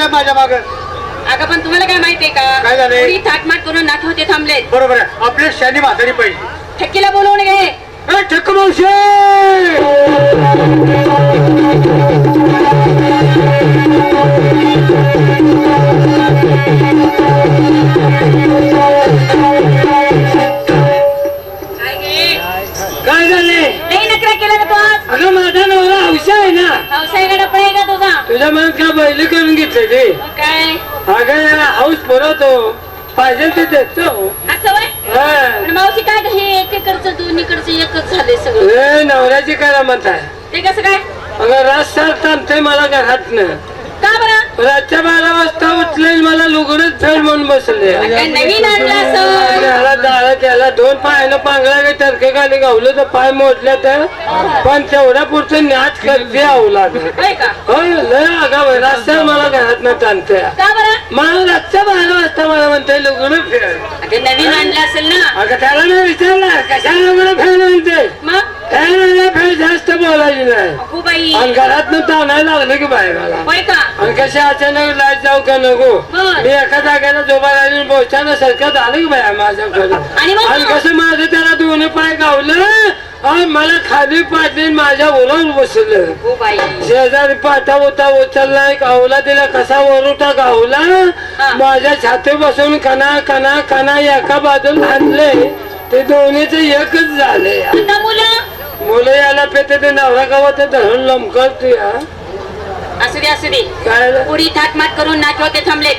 पासायचं माझ्या माग. अगं पण तुम्हाला काय माहितीये का? काय झालंय? पुरी थाटमाट करून नाथ होते थांबलेत. बरोबर आहे. आपल्या शानी म्हातारी पाहिजे ठेकीला बोलवून घे. ए, ठक्क मावशी! आहे का तुझा? तुझ्या मनात बैल करून घेतले मग काय? अगं हाऊस पुरवतो पाहिजे ते देतो. असं वय हा. पण मावशी काय गं हे एक एकरचं दोन्हीकडचं एकच झालंय सगळं? ए, नवऱ्याची काय आहे? ते कसं काय? अगं सार थांबते मला घरात का बरं? रातच्या बारा वाजता उठले मला लुगडच फेड म्हणून बसले. नवीन त्याला दाळ त्याला दोन पायानं पांगला काही टरके खाली गावलं तर पाय मोडले तर पण तेवढ्या पुरतं नाच करते अवलाद. होय लय अगाव रस्त्यावर मला घरात न ताणते मला रातच्या बारा वाजता मला म्हणते लुगड फेड. नवीन आणलं असेल ना? अगं त्याला मी विचारलं कशा लुगड फेड म्हणते मग? फेड जास्त बोलायची नाही. अगो बाई. आणि घरात ताणायला लागलं की बाहेर होय का? आणि कशी अचानक लाइट जाऊ का नको? बर. मी एका जागेला झोपा राहिली पोहोचताना सरकत आलं की बाया माझ्याकडे आणि मग? आणि कसं माझं त्याला दोन्ही पाय गावलं आणि मला खाली पाठली माझ्या ओलावर बसलं बाई. शेजारी पाटा होता उचलला गावला तिला कसा वरुटा गावला. हा. माझ्या छाती बसून कणा कणा कणा एका बाजूला आणले. ते दोन्हीच एकच झाले. आता मुलं मुलं याला पेते ते नवरा गावात धरून लमकत असू दे असू दे. काय पुरी थाटमाट करून नाच होते थांबले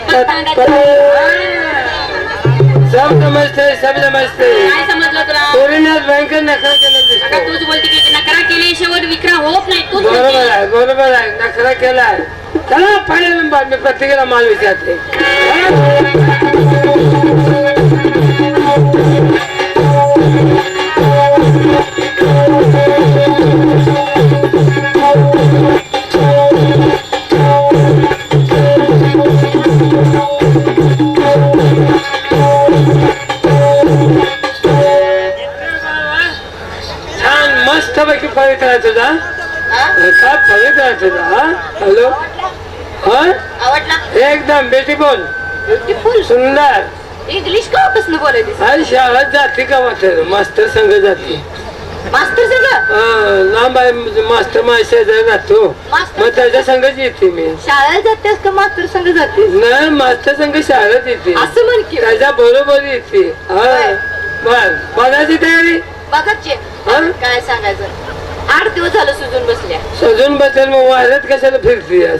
सब समजते सब समजते काय समजलं तुला? भयंकर नखरा केला आता दिसतो तूच बोलते की नकरा केले शेवट विक्रा होत नाही तूच बरोबर बोलते. आहे बरोबर आहे नखरा केलाय चला पाहिजे बातमी प्रत्येकाला माल विचारते. ब्युटिफुल ब्युटिफुल सुंदर इंग्लिश का कसलं बोलायचं आणि शाळेत जाते का मास्तर मास्तर संघ जाते मास्तर सगळं लांब आहे म्हणजे मास्टर माझ्या शेजारी राहतो मास्तर मग त्याच्या संघच येते मी शाळेला जातेस का मास्तर संग जाते नाही मास्टर संघ शाळेत येते असं म्हण की त्याच्या बरोबर येते हा होय. बर बघायची तयारी बघाचे हा? काय सांगायचं आठ दिवस झालं सुजून बसल्या सजून बसेल मग वाऱ्यात कशाला फिरती ए,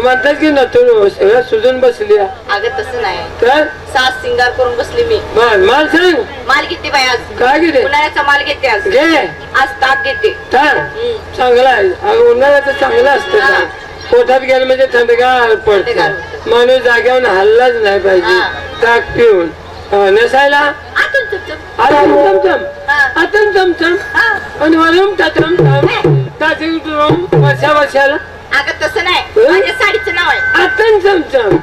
म्हणतात की नतून सगळं सुजून बसली. अगं तसं नाही. तर सास सिंगार करून बसली मी. माल माल सांग माल घेते बाई आज. काय किती उन्हाळ्याचा माल घेते आज. घे. आज ताक घेते. चांगला आहे. उन्हाळ्याचं चांगलं असतं. पोटात गेलं म्हणजे थंडगार पडतं. माणूस जाग्यावर हल्लाच नाही पाहिजे. ताक पिऊन. नसायला? चमचम. आणि वरून टम. उतरून वर्षा वर्षाला अगं तसं नाही. साडीचं नाव आहे आतून चमचम.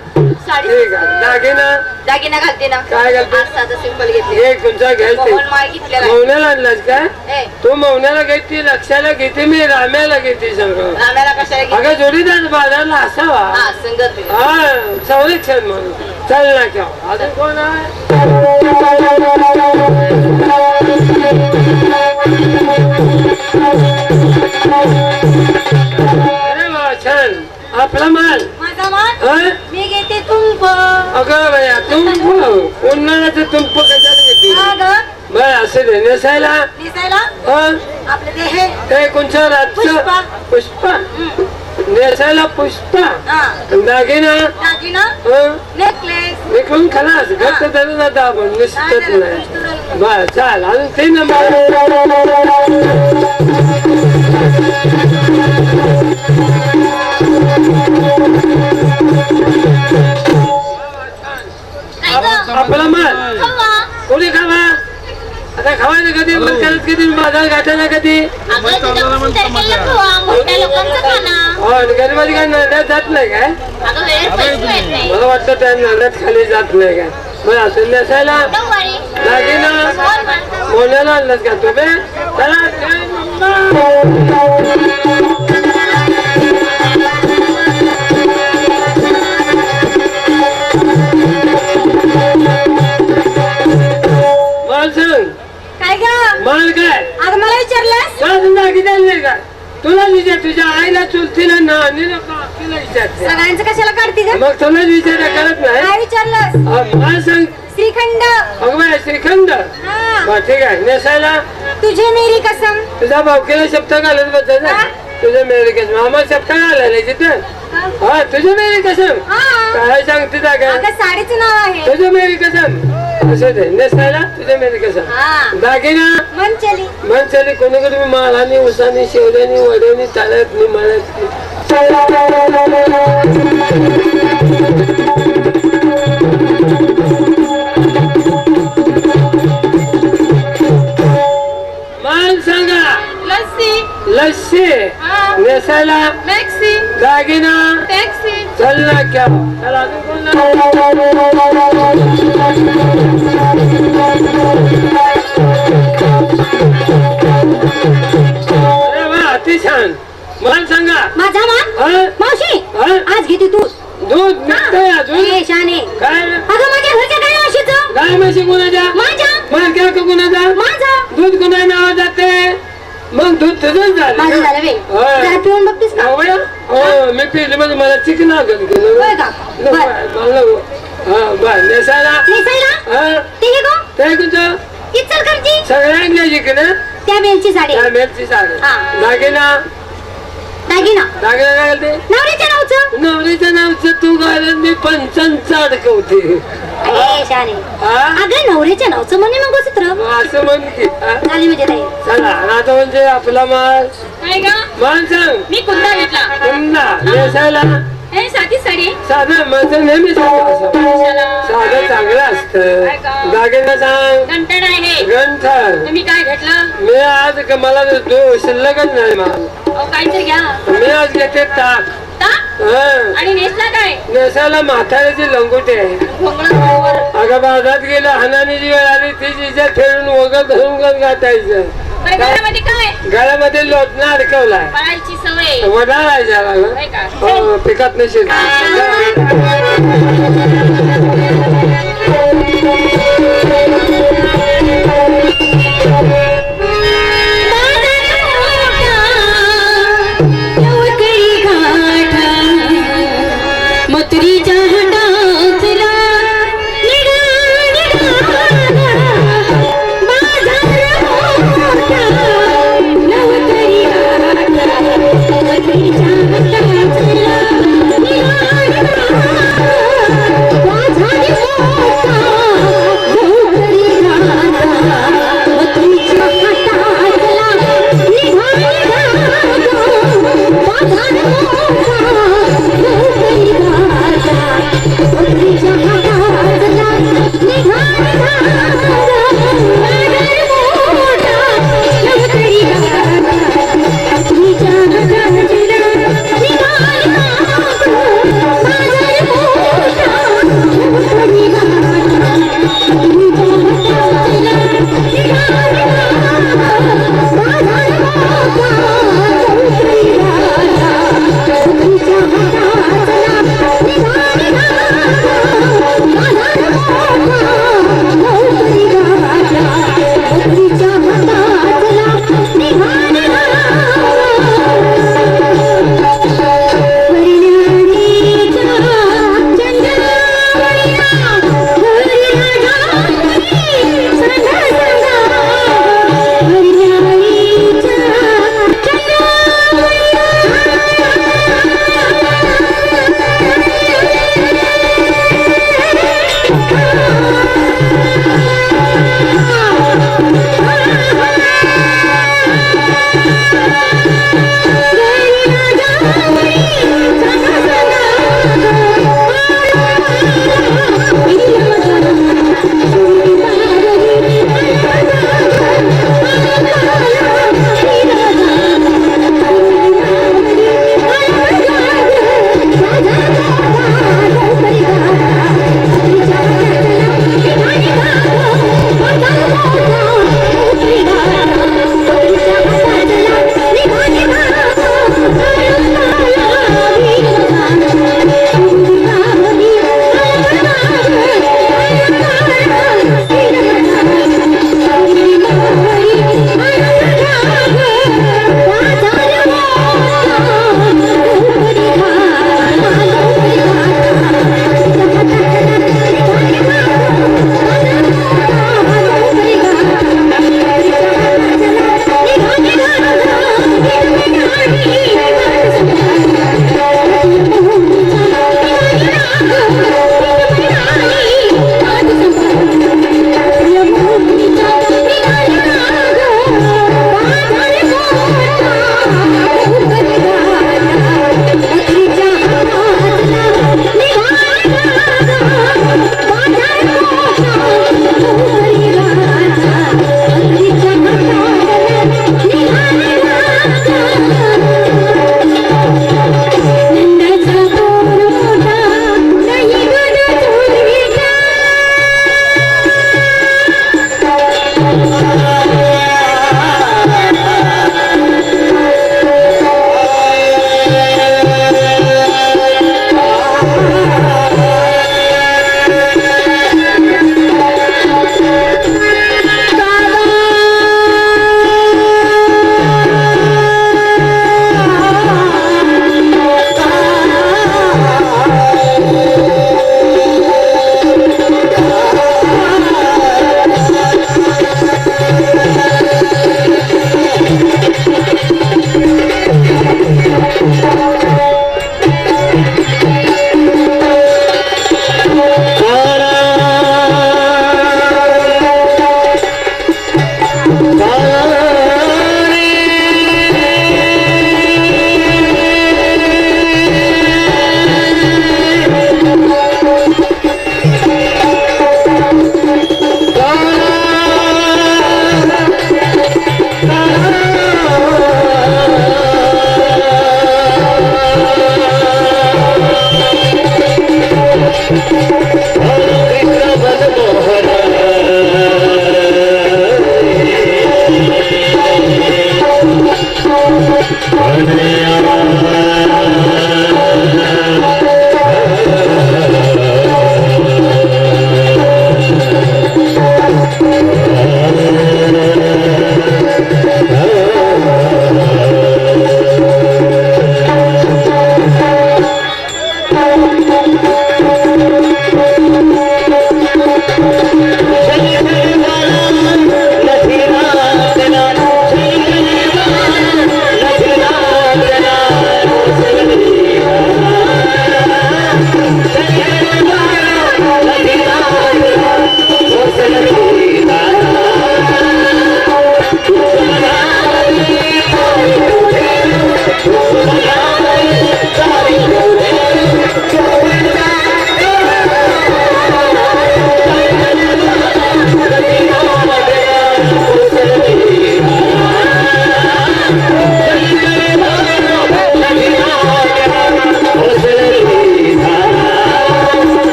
साडी. ठीक आहे दागिना. दागिना घालते ना. काय घालते? आज साधं सिंपल घेते कोणचा घ्यायचे मोहन माळ घेतलेला. आहे. मौन्याला आणलास काय ए, तू मौन्याला घेते लक्षाला घेते मी राम्याला घेते सगळं. राम्याला कशाला घेते? अगं जोडीदार बाजारला असावा. हा संगत हा संरक्षण म्हणून चल ना क्या अजून कोण आहे? अरे वा छान. आपला माल. माझा माल? हा? मी घेते तुंब अगं भैया तुंप उन्हाळ्याचं तुंप कशाला घेते? अगं. बर असं दे नेसायला? दिसायला हा? आपलं ते हे. ते कोणच्या रातचं? पुष्पा. पुष्पा? नेसायला पुष्पा? हा. दागिना? दागिना? हा? नेकलेस. विकून खलास. घट्ट धरून आता आपण निसटत नाही बर चाल. अजून तीन नंबर आपला माल कोणी खावा? आता खावायचं कधी? मग करत कधी? बाजार गाठायला कधी? खाणं? हो गरीबाची काय नद्यात जात नाही काय? मला वाटतं त्या नद्यात खाली जात नाही काय. बरं असं नेसायला Don't worry. दागिना बोल ना. मोल्याला आणलंच का तुम्ही? चला. का तुला विचार तुझ्या आईला चुलतीला ना विचारते सगळ्यांचं कशाला काढते ग? मग तुला विचार करत नाही? मला सांग. श्रीखंड. अगं श्रीखंड? हा. बरं ठीक आहे. नेसायला? तुझे मेरी कसम. तुझा भावकीला शब्द घालत बसत ना? हा? तुझं मेरी कसम आम्हाला शब्द घालायला तिथं हा? तुझं मेरी कसम हा. काय सांगते अगं साडीचं नाव आहे. तुझं मेरी कसम असं ते नेसायला तुझं मेरी कसम हा. दागिना मनचली. कोणी कोणी मालानी उसानी शेवल्यानी वड्यानी ताळ्यात मळ्यात माल लस्सी नेसायला मॅक्सी दागिना टॅक्सी चल ना क्या? चला अजून कोण नाही? अरे वा अति छान. माल सांगा. माझा मान हा? मावशी हा? आज घेते तू दूध निघतंय अजून? ए, शाने. काय? अगं माझ्या घरच्या काय म्हशीचं? गाय म्हशी कुणाच्या? माझ्या? मालक्या का कुणाचा? माझा. दूध कुणा नाव जाते मग दूध तुझंच झालं माझं ना? झालं वे होय. जरा पिऊन बघतीस का हो. मी पिले म्हणजे मला चिकन लागल गेलं होय का? बर. मला हा बर नेसायला. नेसायला? हा. ते हे गो. ते कुठं? इचलकरंजी. सगळ्यांना जिकडे त्या बेलची साडी. त्या मेलची साडी. हा. दागिना? दागिना. दागिना काय घालते? नवऱ्याच्या नावचं? नवरीचं नावचं तू घालून मी पंचांचा अडकवते? अगं नवऱ्याच्या नावचं म्हणे मग असं म्हण की. हा? झाली म्हणजे ताई. चला आता म्हणजे आपला माल काय ग? माल सांग. मी कुंदा घेतला. पुन्हा नेसायला हे साधी साडी. साधं माझं नेहमी साधं असं चांगलं असतं. दागिना सांग. कंटण आहे गंठन तुम्ही काय घेतलं? मी आज क- मला दो शिल्लकच नाही माल. काहीतरी घ्या. मी आज घेते ताक. ताक. आणि नेसला काय? नेसायला म्हाताऱ्याची लंगोटी आहे. अगं बाजारात गेलं हानानी जी वेळ आली ती जिच्या खेळून वगैरे धरून गाठायचं. बरं घरामध्ये काय? गळ्यामध्ये लोटणं अडकवलाय. पळायची सवय वडाळ आहे जरा? हो, पिकात नसेल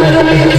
Thank you.